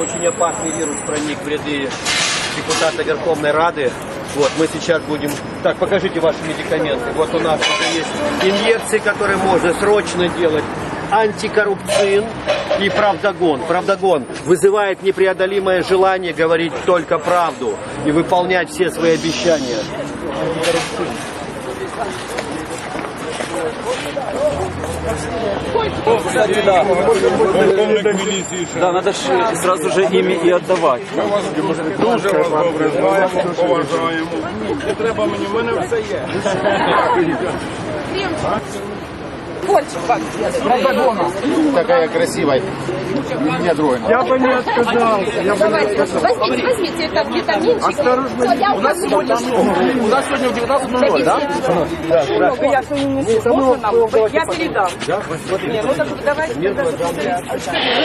очень опасный вирус проник в ряды депутата Верховной Рады. Вот, мы сейчас будем... Так, покажите ваши медикаменты. Вот у нас уже есть инъекции, которые можно срочно делать. Антикоррупцин и правдогон. Правдогон вызывает непреодолимое желание говорить только правду и выполнять все свои обещания. Антикоррупцин. Кстати, да. Да, надо ж сразу же ими и отдавать. Дуже вас добре знаємо, поважаємо. Не треба мені, в мене все є. такая красивая. Меня трое. Я би не відказався. Я би не відказався. Возьмите, возьмите это витаминчик. Осторожно, Я у нас сегодня, у нас сегодня в 19.00, да? Я сегодня не можно Я передам. Не, ну так давайте тогда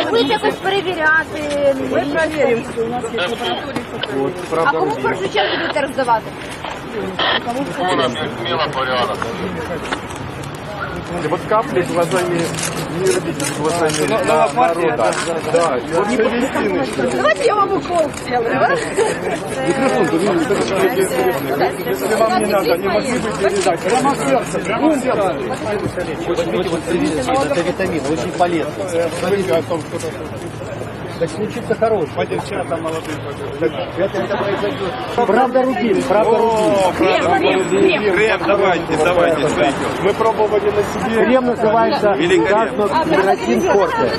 Ви будете якось перевіряти. мы проверим, что у нас есть лаборатория. А кому в першу чергу будете роздавати? Вот капли глазами не родите, глазами на, народа. Да, и вот медицины. Давайте я вам укол сделаю. а? Если вам не надо, не могли бы передать. Прямо сердце, прямо сердце. Вот привитамин, это витамин, очень полезный. Смотрите о том, что Так случится хороший. по девчатам молодым. Это, это произойдет. Правда рубин, правда рубин. О, правда, крем, давайте, давайте, смотрите. Мы пробовали на себе. Крем называется газно-кератин форте.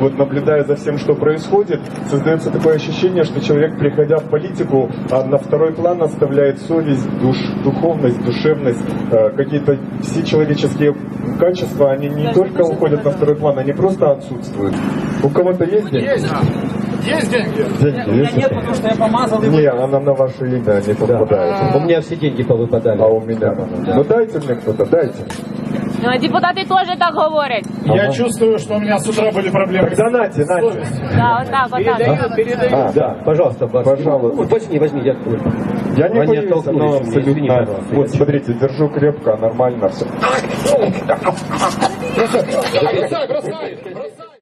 Вот наблюдая за всем, что происходит, создается такое ощущение, что человек, приходя в политику, а на второй план оставляет совесть, душ, духовность, душевность, э, какие-то все человеческие качества, они не только уходят на второй план, они просто отсутствуют. У кого-то есть деньги? Есть. Есть деньги? Деньги есть? Нет, потому что я помазал и Не, она на ваше имя не попадает. У меня все деньги повыпадали. А у меня. Ну дайте мне кто-то, дайте. Ну, депутати теж так говорять. Я чувствую, что у меня с утра были проблемы. Тогда нате, нате. Да, отак, отак. А, Да, пожалуйста, Бас. Пожалуйста. Ну, Возьми, возьми, я открою. Я не Они боюсь, но абсолютно. Вот смотрите, держу крепко, нормально все. Бросай, бросай, бросай.